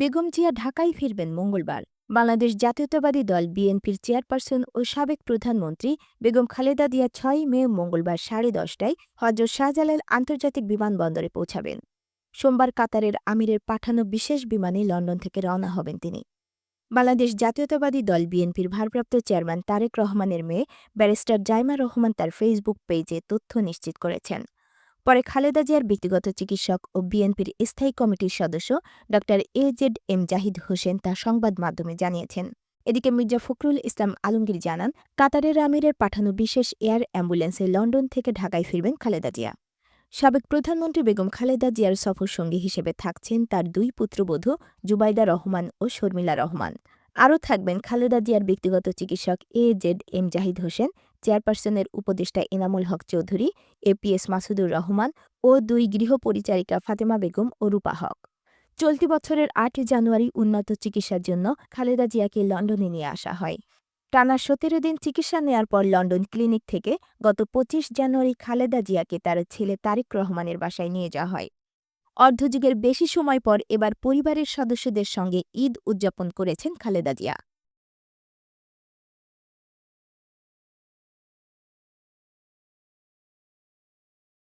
বেগম জিয়া ঢাকায় ফিরবেন মঙ্গলবার। বাংলাদেশ জাতীয়তাবাদী দল, বিএনপির চেয়ারপারসন ও সাবেক প্রধানমন্ত্রী বেগম খালেদা দিয়া ছয় মে মঙ্গলবার সাড়ে দশটায় হজরত শাহজালাল আন্তর্জাতিক বিমানবন্দরে পৌঁছাবেন। সোমবার কাতারের আমিরের পাঠানো বিশেষ বিমানে লন্ডন থেকে রওনা হবেন তিনি। বাংলাদেশ জাতীয়তাবাদী দল, বিএনপির ভারপ্রাপ্ত চেয়ারম্যান তারেক রহমানের মেয়ে ব্যারিস্টার জাইমা রহমান তার ফেসবুক পেজে তথ্য নিশ্চিত করেছেন। পরে খালেদা জিয়ার ব্যক্তিগত চিকিৎসক ও বিএনপির স্থায়ী কমিটির সদস্য ড A Z M Zahid Hossain তা সংবাদ মাধ্যমে জানিয়েছেন। এদিকে মির্জা ফখরুল ইসলাম আলমগীর জানান, কাতারের আমিরের পাঠানো বিশেষ এয়ার অ্যাম্বুলেন্সে লন্ডন থেকে ঢাকায় ফিরবেন খালেদা জিয়া। সাবেক প্রধানমন্ত্রী বেগম খালেদা জিয়ার সফরসঙ্গী হিসেবে থাকছেন তার দুই পুত্রবধূ জুবাইদা রহমান ও শর্মিলা রহমান। আরও থাকবেন খালেদা জিয়ার ব্যক্তিগত চিকিৎসক A Z M Zahid Hossain চেয়ারপারসনের উপদেষ্টা এনামুল হক চৌধুরী এপিএস মাসুদুর রহমান ও দুই গৃহ পরিচারিকা ফাতেমা বেগম ও রূপা হক। চলতি বছরের আট জানুয়ারি উন্নত চিকিৎসার জন্য খালেদা জিয়াকে লন্ডনে নিয়ে আসা হয়। টানা সতেরো দিন চিকিৎসা নেয়ার পর লন্ডন ক্লিনিক থেকে গত পঁচিশ জানুয়ারি খালেদা জিয়াকে তার ছেলে তারিক রহমানের বাসায় নিয়ে যাওয়া হয়। অর্ধযুগের বেশি সময় পর এবার পরিবারের সদস্যদের সঙ্গে ঈদ উদযাপন করেছেন খালেদা জিয়া।